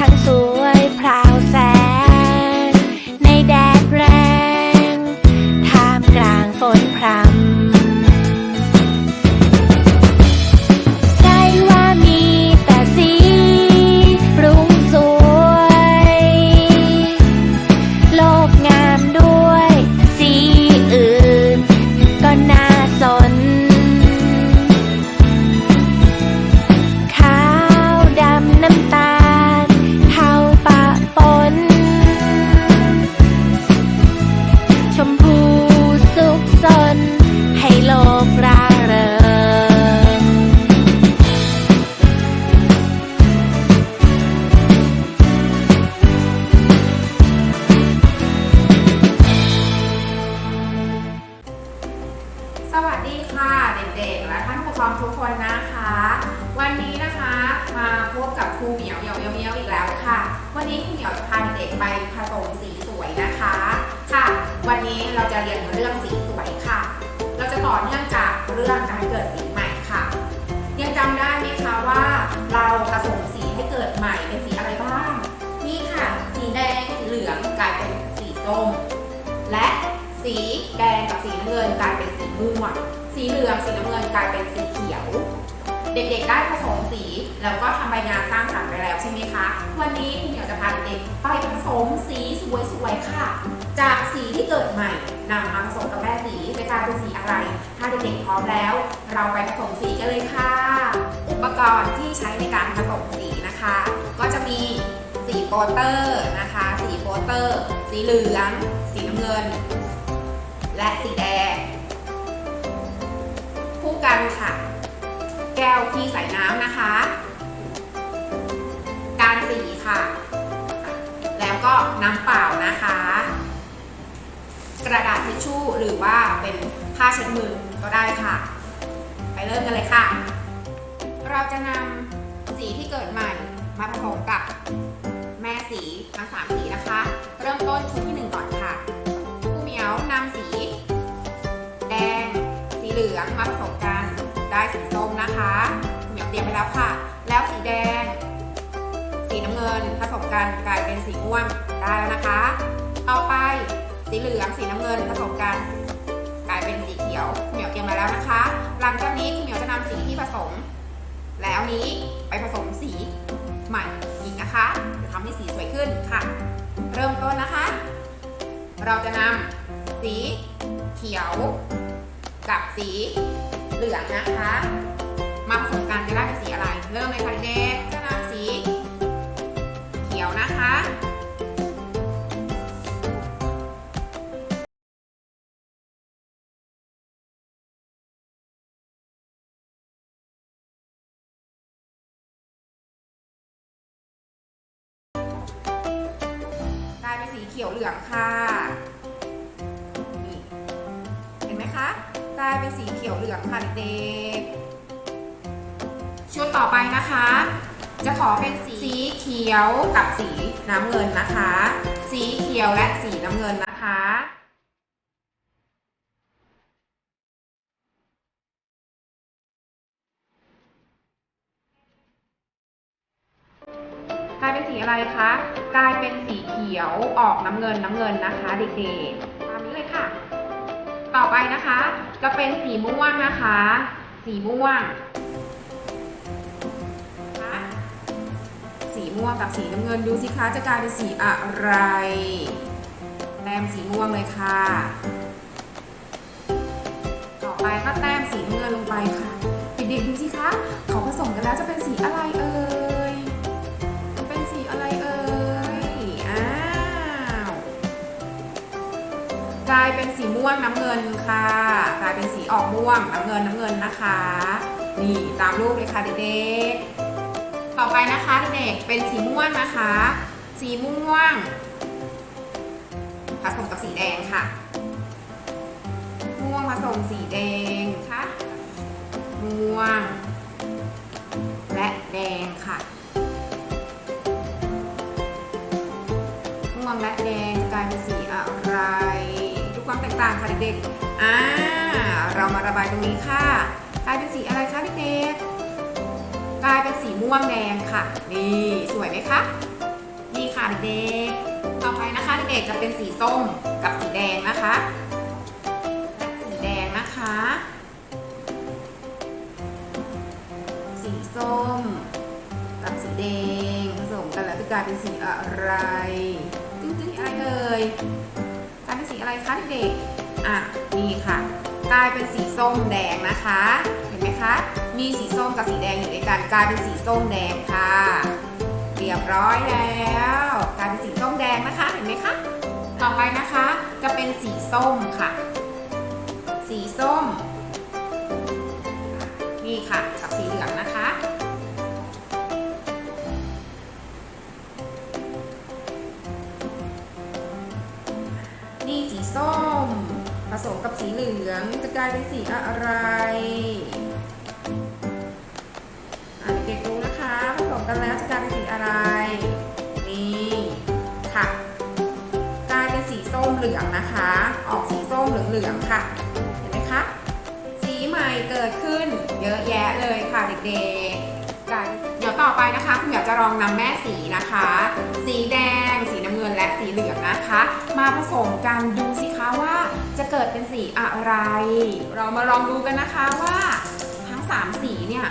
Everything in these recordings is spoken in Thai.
รุ้ง ได้ผสมสี แล้วก็ทำใบงานสร้างสรรค์ไปแล้วใช่ไหมคะ วันนี้คุณเหมียวจะพาเด็กไปผสมสีสวยๆค่ะ จากสีที่เกิดใหม่นำมาผสมกับแม่สีจะกลายเป็นสีอะไร ถ้าเด็กๆพร้อมแล้ว เราไปผสมสีกันเลยค่ะ อุปกรณ์ที่ใช้ในการผสมสีนะคะ ก็จะมีสีโปสเตอร์นะคะ สีโปสเตอร์ สีเหลือง สีน้ำเงิน และสีแดงคู่กันค่ะ แก้วที่ใส่น้ำนะคะ การสีค่ะ แล้วก็น้ำเปล่านะคะ กระดาษทิชชู่หรือว่าเป็นผ้าเช็ดมือก็ได้ค่ะ ไปเริ่มกันเลยค่ะ เราจะนำสีที่เกิดใหม่มาผสมกับแม่สีทั้งสามสีนะคะ เริ่มต้นชุดที่หนึ่งก่อนค่ะครูเหมียวนำสี แดง สีเหลืองมาผสมกัน ได้สีส้มนะคะครูเหมียวเตรียมไปแล้วค่ะ แล้วสีแดง สีน้ำเงินผสมกันกลายเป็นสีม่วงได้แล้วนะคะต่อไปสีเหลืองสีน้ำเงินผสมกัน กลายเป็นสีเขียวครูเหมียวเตรียมมาแล้วนะคะ หลังจากนี้ครูเหมียวจะนำสีที่ผสม แล้วนี้ไปผสมสีใหม่อีกนะคะจะทำให้สีสวยขึ้นค่ะ เริ่มต้นนะคะ เราจะนำสีเขียวกับสี เหลืองนะคะ มาผสมกันจะได้เป็นสีอะไร เริ่มเลยค่ะเด็กจะนำสี เขียวนะคะกลายเป็นสีเขียวเหลืองค่ะ นะคะ จะขอเป็นสีเขียวกับสีน้ำเงินนะคะ สีเขียวและสีน้ำเงินนะคะกลายเป็นสีอะไรคะ กลายเป็นสีเขียวออกน้ำเงินน้ำเงินนะคะเด็กๆ ตามนี้เลยค่ะ ต่อไปนะคะ จะเป็นสีม่วงนะคะ สีม่วง ม่วงกับสีน้ำเงินดูสิคะจะกลายเป็นสีอะไรแต้มสีม่วงเลยค่ะ ต่อไปก็แต้มสีเงินลงไปค่ะเด็กๆดูสิคะเขาผสมกันแล้วจะเป็นสีอะไรเอ่ยเป็นสีอะไรเอ่ยอ้าวกลายเป็นสีม่วงน้ำเงินค่ะ กลายเป็นสีออกม่วงน้ำเงินน้ำเงินนะคะ นี่ตามรูปเลยค่ะเด็กๆ ต่อไปนะคะเด็กเป็นสีม่วงนะคะ สีม่วง ผสมกับสีแดงค่ะ ม่วงผสมสีแดงค่ะ ม่วง และแดงค่ะ ม่วงและแดงจะกลายเป็นสีอะไร ดูความแตกต่างค่ะเด็กๆ อ่า เรามาระบายตรงนี้ค่ะ กลายเป็นสีอะไรคะเด็กๆก ลายเป็นสีม่วงแดงค่ะ นี่สวยไหมคะนี่ค่ะเด็กต่อไปนะคะเด็กจะเป็นสีส้มกับสีแดงนะคะ สีแดงนะคะ สีส้มกับสีแดงผสมกันแล้วจะกลายเป็นสีอะไรตึ้งตึ้งอะไรเอ่ยกลายเป็นสีอะไรคะเด็กอะนี่ค่ะ กลายเป็นสีส้มแดงนะคะ เห็นไหมคะ มีสีส้มกับสีแดงอยู่ด้วยกันกลายเป็นสีส้มแดงค่ะเรียบร้อยแล้วกลายเป็นสีส้มแดงนะคะเห็นไหมคะต่อไปนะคะ จะเป็นสีส้มค่ะ สีส้ม นี่ค่ะกับสีเหลืองนะคะนี่สีส้ม ผสมกับสีเหลืองจะกลายเป็นสีอะไร กันแล้วจะกลายเป็นสีอะไร นี่ค่ะกลายเป็นสีส้มเหลืองนะคะ ออกสีส้มเหลืองๆค่ะ เห็นไหมคะ สีใหม่เกิดขึ้นเยอะแยะเลยค่ะเด็กๆกลายเป็นเดี๋ยวต่อไปนะคะคุณอยากจะลองนำแม่สีนะคะ สีแดง สีน้ำเงินและสีเหลืองนะคะ มาผสมกันดูสิคะว่าจะเกิดเป็นสีอะไร เรามาลองดูกันนะคะว่าทั้ง 3 สีเนี่ย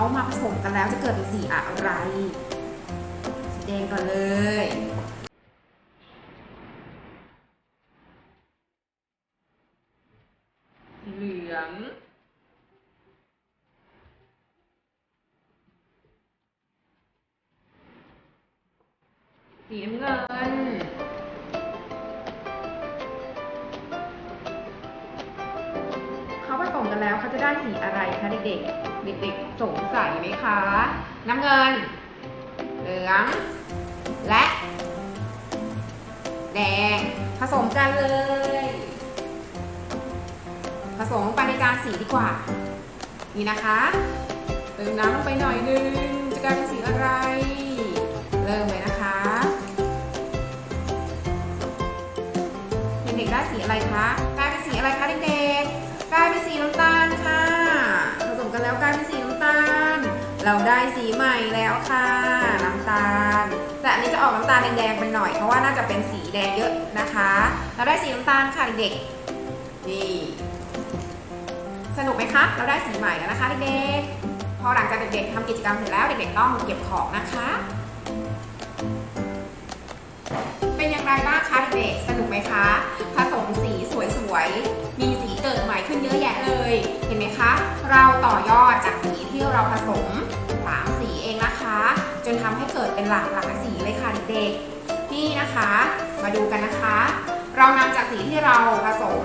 เขามาผสมกันแล้วจะเกิดเป็นสีอะไรสีแดงก่อนเลยสีเหลืองสีน้ำเงิน เขาผสมกันแล้วเขาจะได้สีอะไรคะเด็กๆ เด็กๆสงสัยไหมคะ น้ำเงิน เหลือง และ แดง ผสมกันเลย ผสมลงไปในจานสีดีกว่า นี่นะคะ เติมน้ำลงไปหน่อยนึง จะกลายเป็นสีอะไร เราได้สีใหม่แล้วค่ะน้ำตาล แต่อันนี้จะออกน้ำตาลแดงๆไปหน่อยเพราะว่าน่าจะเป็นสีแดงเยอะนะคะ เราได้สีน้ำตาลค่ะเด็กๆนี่สนุกไหมคะ เราได้สีใหม่แล้วนะคะเด็กๆพอหลังจากเด็กๆทำกิจกรรมเสร็จแล้วเด็กๆต้องเก็บของนะคะ เป็นอย่างไรบ้างคะเด็กๆสนุกไหมคะ ผสมสีสวยๆมีสีเกิดใหม่ขึ้นเยอะแยะเลย เห็นไหมคะ เราต่อยอดจาก ทำให้เกิดเป็นหลากหลายสีเลยค่ะเด็กๆนี่นะคะ มาดูกันนะคะ เรานำจากสีที่เราผสม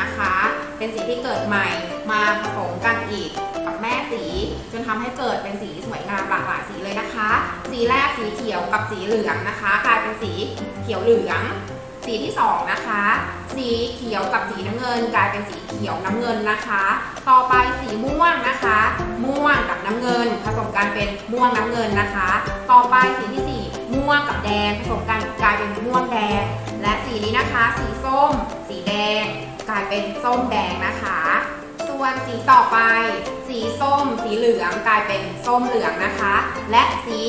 นะคะ เป็นสีที่เกิดใหม่มาผสมกันอีกกับแม่สี จนทำให้เกิดเป็นสีสวยงามหลากหลายสีเลยนะคะ สีแรกสีเขียวกับสีเหลืองนะคะ กลายเป็นสีเขียวเหลือง สีที่สองนะคะ สีเขียวกับสีน้ำเงิน กลายเป็นสีเขียวน้ำเงินนะคะ ต่อไปสีม่วงนะคะ ม่วงกับน้ำเงิน ผสมกันเป็นม่วงน้ำเงินนะคะ ต่อไปสีที่สี่ม่วงกับแดง ผสมกันกลายเป็นม่วงแดง และสีนี้นะคะ สีส้ม สีแดง กลายเป็นส้มแดงนะคะ ส่วนสีต่อไป สีส้ม สีเหลือง กลายเป็นส้มเหลืองนะคะ และสี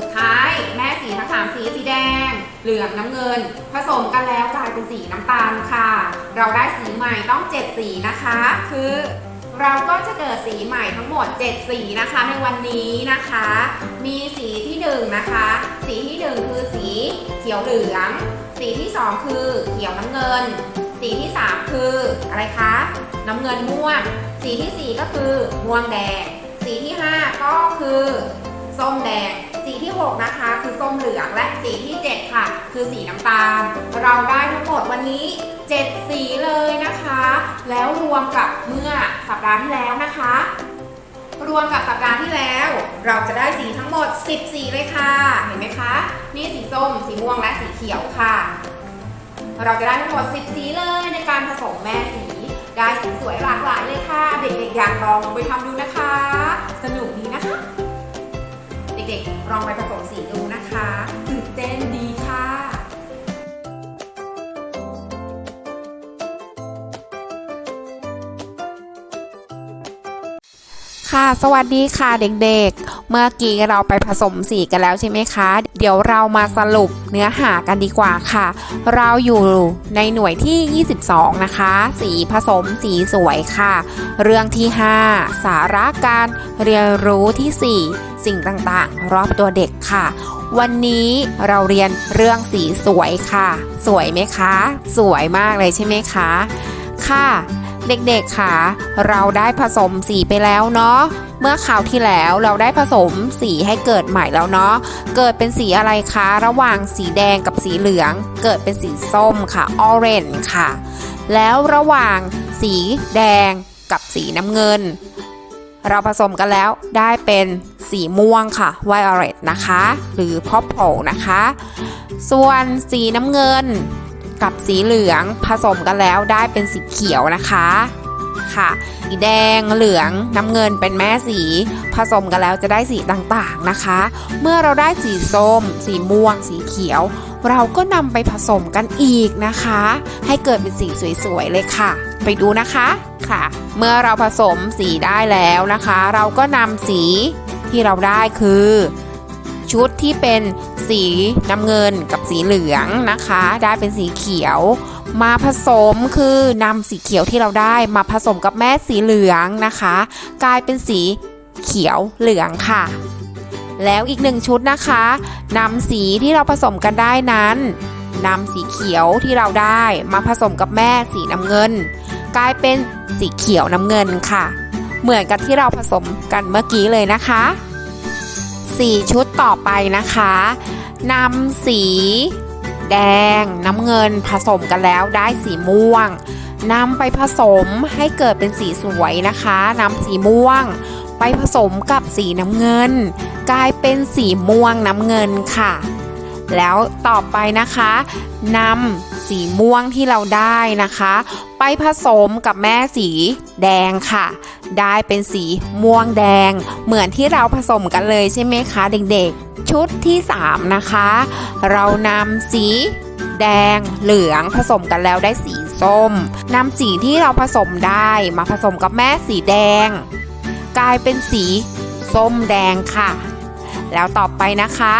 สุดท้ายแม่สีทั้งสามสีสีแดง เหลืองน้ำเงิน ผสมกันแล้วกลายเป็นสีน้ำตาลค่ะ เราได้สีใหม่ต้อง7สีนะคะ คือเราก็จะเกิดสีใหม่ทั้งหมด 7 สีนะคะในวันนี้นะคะ มีสีที่1นงนะคะ สีที่ 1 คือสีเขียวเหลือง สีที่ 2 คือเขียวน้ำเงิน สีที่ 3 คืออะไรคะ น้ำเงินม่วง สีทีสี่ 4 ก็คือม่วงแดง สีที่ 5 ก็คือส้มแดง สีที่ 6 นะคะ คือส้มเหลืองและสีที่ 7 ค่ะ คือสีน้ำตาล เราได้ทั้งหมดวันนี้ 7 สีเลยนะคะ แล้วรวมกับเมื่อสัปดาห์ที่แล้วนะคะ รวมกับสัปดาห์ที่แล้ว เราจะได้สีทั้งหมด 10 สีเลยค่ะ เห็นไหมคะนี่สีส้ม สีม่วงและสีเขียวค่ะ เราจะได้ทั้งหมด 10 สีเลยในการผสมแม่สีได้สีสวยหลากหลายเลยค่ะ เด็กๆอยากลองไปทำดูนะคะ สนุกดีนะคะ ด็กๆลองไปผสมสีดูนะคะตื่นเต้นดี ค่ะ สวัสดีค่ะเด็กๆ เมื่อกี้เราไปผสมสีกันแล้วใช่ไหมคะ เดี๋ยวเรามาสรุปเนื้อหากันดีกว่าค่ะ เราอยู่ในหน่วยที่ 22 นะคะ สีผสมสีสวยค่ะ เรื่องที่ 5 สาระการเรียนรู้ที่ 4 สิ่งต่างๆ รอบตัวเด็กค่ะ วันนี้เราเรียนเรื่องสีสวยค่ะ สวยไหมคะ สวยมากเลยใช่ไหมคะ ค่ะ เด็กๆค่ะ เราได้ผสมสีไปแล้วเนาะ เมื่อคราวที่แล้วเราได้ผสมสีให้เกิดใหม่แล้วเนาะ เกิดเป็นสีอะไรคะ ระหว่างสีแดงกับสีเหลือง เกิดเป็นสีส้มค่ะ orange ค่ะ แล้วระหว่างสีแดงกับสีน้ำเงิน เราผสมกันแล้วได้เป็นสีม่วงค่ะ violet นะคะ หรือ purple นะคะ ส่วนสีน้ำเงิน กับสีเหลืองผสมกันแล้วได้เป็นสีเขียวนะคะค่ะสีแดงเหลืองน้ำเงินเป็นแม่สี ผสมกันแล้วจะได้สีต่างๆนะคะ เมื่อเราได้สีส้ม สีม่วง สีเขียว เราก็นำไปผสมกันอีกนะคะ ให้เกิดเป็นสีสวยๆเลยค่ะ ไปดูนะคะค่ะ เมื่อเราผสมสีได้แล้วนะคะ เราก็นำสีที่เราได้คือ ชุดที่เป็นสีน้ำเงินกับสีเหลืองนะคะ ได้เป็นสีเขียว มาผสมคือนำสีเขียวที่เราได้มาผสมกับแม่สีเหลืองนะคะ กลายเป็นสีเขียวเหลืองค่ะ แล้วอีกหนึ่งชุดนะคะนำสีที่เราผสมกันได้นั้นนำสีเขียวที่เราได้มาผสมกับแม่สีน้ำเงิน กลายเป็นสีเขียวน้ำเงินค่ะ เหมือนกับที่เราผสมกันเมื่อกี้เลยนะคะ สี่ชุดต่อไปนะคะนำสีแดงน้ำเงินผสมกันแล้วได้สีม่วงนำไปผสมให้เกิดเป็นสีสวยนะคะนำสีม่วง ไปผสมกับสีน้ำเงิน กลายเป็นสีม่วงน้ำเงินค่ะ แล้วต่อไปนะคะนำสีม่วงที่เราได้นะคะ ไปผสมกับแม่สีแดงค่ะ ได้เป็นสีม่วงแดง เหมือนที่เราผสมกันเลยใช่ไหมคะเด็กๆ ชุดที่ 3 นะคะ เรานำสีแดงเหลืองผสมกันแล้วได้สีส้มนำสีที่เราผสมได้มาผสมกับแม่สีแดง กลายเป็นสีส้มแดงค่ะ แล้วต่อไปนะคะ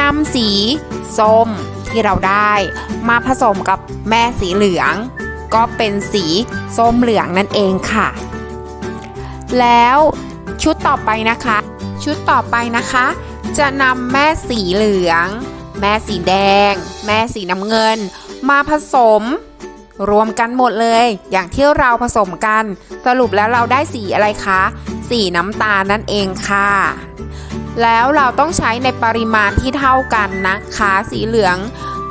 นำสีส้มที่เราได้ มาผสมกับแม่สีเหลือง ก็เป็นสีส้มเหลืองนั่นเองค่ะ แล้วชุดต่อไปนะคะ ชุดต่อไปนะคะ จะนำแม่สีเหลือง แม่สีแดง แม่สีน้ำเงิน มาผสม รวมกันหมดเลย อย่างที่เราผสมกัน สรุปแล้วเราได้สีอะไรคะ สีน้ำตาลนั่นเองค่ะ แล้วเราต้องใช้ในปริมาณที่เท่ากันนะคะ สีเหลือง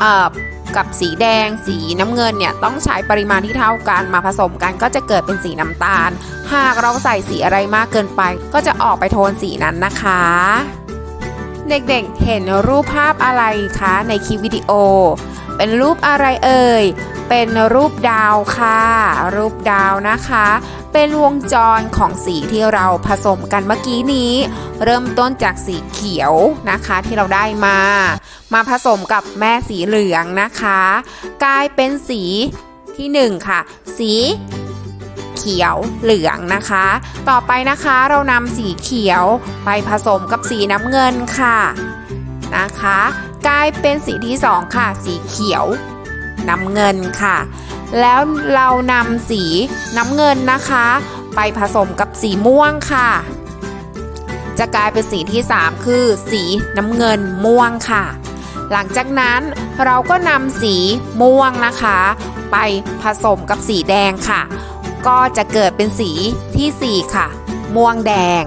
ออกับสีแดง สีน้ำเงินเนี่ยต้องใช้ปริมาณที่เท่ากันมาผสมกันก็จะเกิดเป็นสีน้ำตาล หากเราใส่สีอะไรมากเกินไป ก็จะออกไปโทนสีนั้นนะคะ เด็กๆเห็นรูปภาพอะไรคะในคลิปวิดีโอ เป็นรูปอะไรเอ่ย เป็นรูปดาวค่ะ รูปดาวนะคะ เป็นวงจรของสีที่เราผสมกันเมื่อกี้นี้ เริ่มต้นจากสีเขียวนะคะที่เราได้มา มาผสมกับแม่สีเหลืองนะคะ กลายเป็นสีที่หนึ่งค่ะ สีเขียวเหลืองนะคะ ต่อไปนะคะเรานำสีเขียวไปผสมกับสีน้ำเงินค่ะนะคะ กลายเป็นสีที่สองค่ะ สีเขียว น้ำเงินค่ะ แล้วเรานำสีน้ำเงินนะคะ ไปผสมกับสีม่วงค่ะ จะกลายเป็นสีที่ 3 คือ สีน้ำเงินม่วงค่ะ หลังจากนั้นเราก็นำสีม่วงนะคะ ไปผสมกับสีแดงค่ะ ก็จะเกิดเป็นสีทีสี่4 ค่ะ ม่วงแดง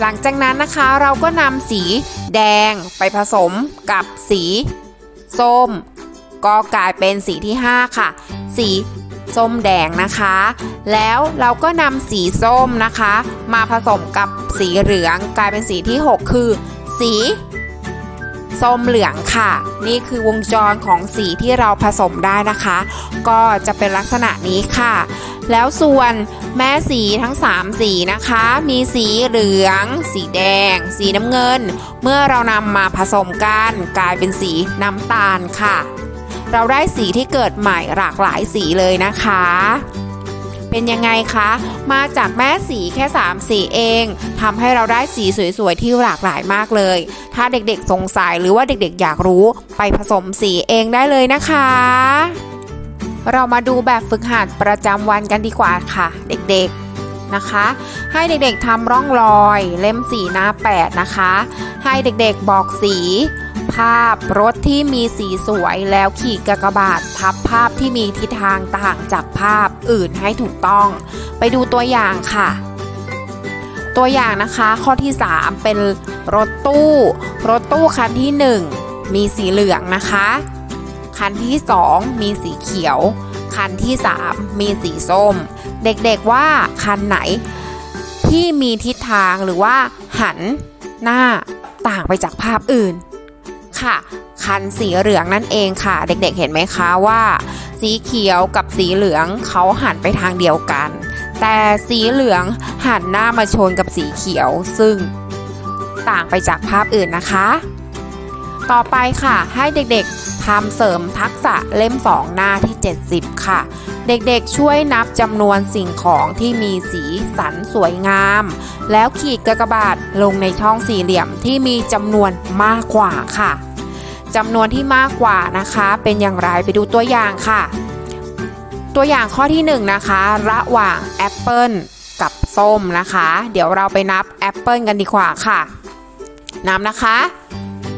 หลังจากนั้นนะคะเราก็นำสีแดงไปผสมกับสีส้ม ก็กลายเป็นสีที่ 5 ค่ะ สีส้มแดงนะคะ แล้วเราก็นำสีส้มนะคะ มาผสมกับสีเหลืองกลายเป็นสีที่ 6 คือ สีส้มเหลืองค่ะ นี่คือวงจรของสีที่เราผสมได้นะคะ ก็จะเป็นลักษณะนี้ค่ะ แล้วส่วนแม่สีทั้ง 3 สีนะคะ มีสีเหลือง สีแดง สีน้ำเงิน เมื่อเรานำมาผสมกันกลายเป็นสีน้ำตาลค่ะ เราได้สีที่เกิดใหม่หลากหลายสีเลยนะคะ เป็นยังไงคะ มาจากแม่สีแค่ 3 สีเองทำให้เราได้สีสวยๆที่หลากหลายมากเลย ถ้าเด็กๆสงสัยหรือว่าเด็กๆ อยากรู้ไปผสมสีเองได้เลยนะคะ เรามาดูแบบฝึกหัดประจำวันกันดีกว่าค่ะ เด็กๆนะคะ ให้เด็กๆทำร่องรอยเล่มสีหน้า 8 นะคะ ให้เด็กๆบอกสี ภาพรถที่มีสีสวยแล้วขีดกากบาททับภาพที่มีทิศทางต่างจากภาพอื่นให้ถูกต้อง ไปดูตัวอย่างค่ะ ตัวอย่างนะคะข้อที่ 3 เป็นรถตู้ รถตู้คันที่ 1 มีสีเหลืองนะคะ คันที่ 2 มีสีเขียว คันที่ 3 มีสีส้ม เด็กๆว่าคันไหนที่มีทิศทางหรือว่าหันหน้าต่างไปจากภาพอื่น ค่ะ คันสีเหลืองนั่นเองค่ะ เด็กๆเห็นไหมคะว่า สีเขียวกับสีเหลืองเขาหันไปทางเดียวกัน แต่สีเหลืองหันหน้ามาชนกับสีเขียวซึ่งต่างไปจากภาพอื่นนะคะ ต่อไปค่ะให้เด็กๆทำเสริมทักษะเล่ม 2 หน้าที่ 70 ค่ะ เด็กๆช่วยนับจำนวนสิ่งของที่มีสีสันสวยงาม แล้วขีดกากบาทลงในช่องสี่เหลี่ยมที่มีจำนวนมากกว่าค่ะจำนวนที่มากกว่านะคะ เป็นอย่างไรไปดูตัวอย่างค่ะ ตัวอย่างข้อที่ 1 นะคะ ระหว่างแอปเปิลกับส้มนะคะ เดี๋ยวเราไปนับแอปเปิลกันดีกว่าค่ะนับนะคะ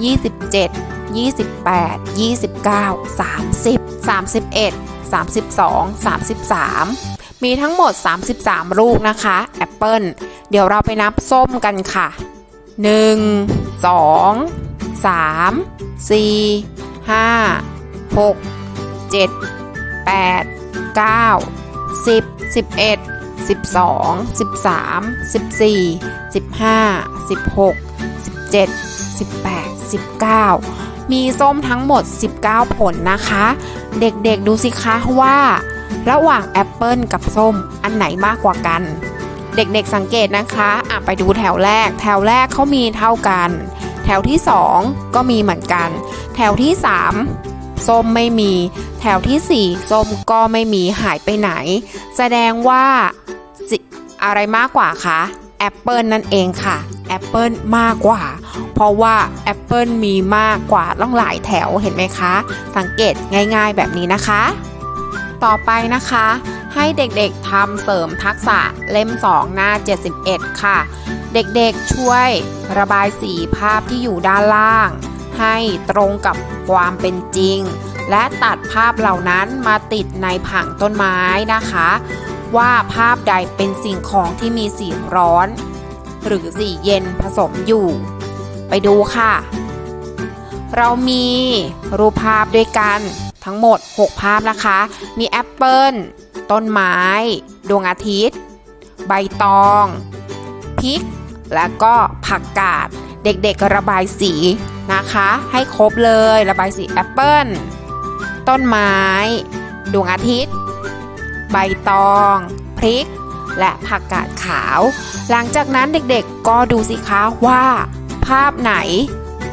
27 28 29 30 31 32 33 มีทั้งหมด 33 ลูกนะคะแอปเปิลเดี๋ยวเราไปนับส้มกันค่ะ 1 2 3 4 5 6 7 8 9 10 11 12 13 14 15 16 17 18 19 มีส้มทั้งหมด 19 ผลนะคะ เด็กๆดูสิคะว่า ระหว่างแอปเปิลกับส้มอันไหนมากกว่ากัน เด็กๆสังเกตนะคะอะไปดูแถวแรก แถวแรกเขามีเท่ากัน แถวที่ 2 ก็มีเหมือนกัน แถวที่ 3 ส้มไม่มี แถวทีสี่4 ส้มก็ไม่มีหายไปไหน แสดงว่าอะไรมากกว่าคะ แอปเปิลนั่นเองค่ะแอปเปิลมากกว่า เพราะว่าแอปเปิลมีมากกว่าต้องหลายแถวเห็นไหมคะ สังเกตง่ายๆแบบนี้นะคะ ต่อไปนะคะ ให้เด็กๆทำเสริมทักษะเล่ม 2 หน้า 71 ค่ะ เด็กๆช่วยระบายสีภาพที่อยู่ด้านล่าง ให้ตรงกับความเป็นจริง และตัดภาพเหล่านั้นมาติดในผังต้นไม้นะคะ ว่าภาพใดเป็นสิ่งของที่มีสีร้อน หรือสีเย็นผสมอยู่ ไปดูค่ะ เรามีรูปภาพด้วยกันทั้งหมด 6 ภาพนะคะ มีแอปเปิลต้นไม้ ดวงอาทิตย์ ใบตองพริก แล้วก็ผักกาด เด็กๆระบายสีนะคะ ให้ครบเลยระบายสีแอปเปิลต้นไม้ ดวงอาทิตย์ ใบตอง พริก และผักกาดขาว หลังจากนั้นเด็กๆก็ดูสิคะว่า ภาพไหน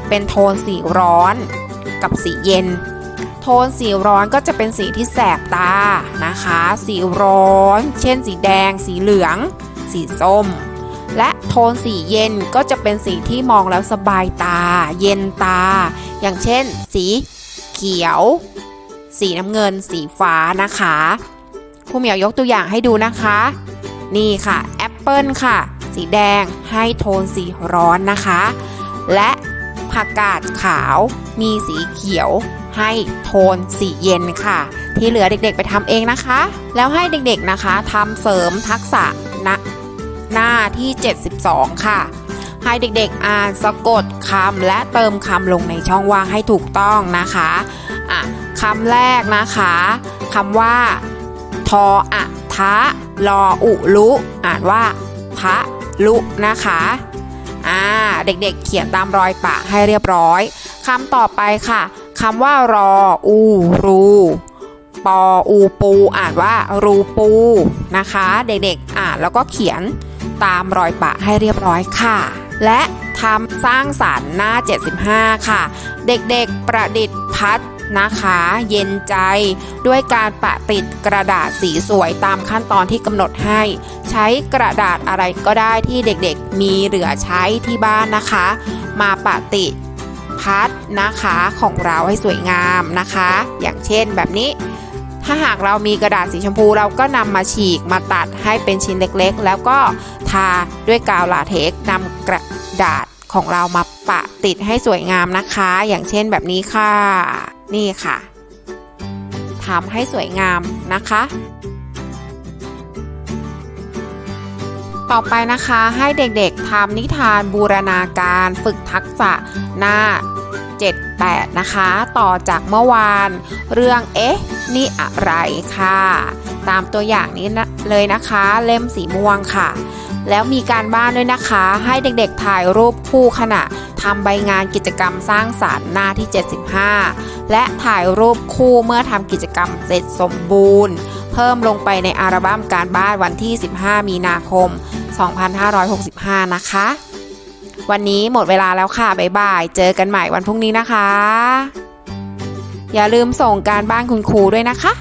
เป็นโทนสีร้อน กับสีเย็น โทนสีร้อนก็จะเป็นสีที่แสบตานะคะ สีร้อน เช่น สีแดง สีเหลือง สีส้ม และโทนสีเย็นก็จะเป็นสีที่มองแล้วสบายตา เย็นตา อย่างเช่น สีเขียว สีน้ำเงิน สีฟ้านะคะ ครูเหมียวยกตัวอย่างให้ดูนะคะ นี่ค่ะแอปเปิลค่ะ สีแดงให้โทนสีร้อนนะคะ และผักกาดขาวมีสีเขียว ให้โทนสีเย็นค่ะ ที่เหลือเด็กๆไปทำเองนะคะ แล้วให้เด็กๆนะคะทำเสริมทักษะณหน้าที่ 72 ค่ะ ให้เด็กๆอ่านสะกดคำและเติมคำลงในช่องว่างให้ถูกต้องนะคะอะคำแรกนะคะคำว่า ออะทะลออุลุอ่านว่าพระลุนะคะอ่าเด็กๆเขียนตามรอยปะให้เรียบร้อยคำต่อไปค่ะคำว่ารออูรูปออูปูอ่านว่ารูปูนะคะ เด็กๆอ่านแล้วก็เขียนตามรอยปะให้เรียบร้อยค่ะ และทำสร้างสารรค์หน้า 75 ค่ะ เด็กๆประดิษฐ์พัด นะคะ เย็นใจด้วยการปะติดกระดาษสีสวยตามขั้นตอนที่กำหนดให้ ใช้กระดาษอะไรก็ได้ที่เด็กๆ มีเหลือใช้ที่บ้านนะคะ มาปะติดพัดนะคะของเราให้สวยงามนะคะ อย่างเช่นแบบนี้ ถ้าหากเรามีกระดาษสีชมพูเราก็นำมาฉีกมาตัดให้เป็นชิ้นเล็กๆ แล้วก็ทาด้วยกาวลาเทกนำกระดาษของเรามาปะติดให้สวยงามนะคะ อย่างเช่นแบบนี้ค่ะ นี่ค่ะทำให้สวยงามนะคะ ต่อไปนะคะให้เด็กๆทำนิทานบูรณาการฝึกทักษะหน้า 78 นะคะ ต่อจากเมื่อวาน เรื่องเอ๊ะ นี่อะไรค่ะ ตามตัวอย่างนี้นะเลยนะคะ เล่มสีม่วงค่ะ แล้วมีการบ้านด้วยนะคะ ให้เด็กๆถ่ายรูปคู่ขณะทำใบงานกิจกรรมสร้างสารรค์หน้าที่ 75 และถ่ายรูปคู่เมื่อทำกิจกรรมเสร็จสมบูรณ์ เพิ่มลงไปในอัลบั้มการบ้านวันที่ 15 มีนาคม 2565 นะคะ วันนี้หมดเวลาแล้วค่ะ บ๊ายบาย เจอกันใหม่วันพรุ่งนี้นะคะ อย่าลืมส่งการบ้านคุณครูด้วยนะคะ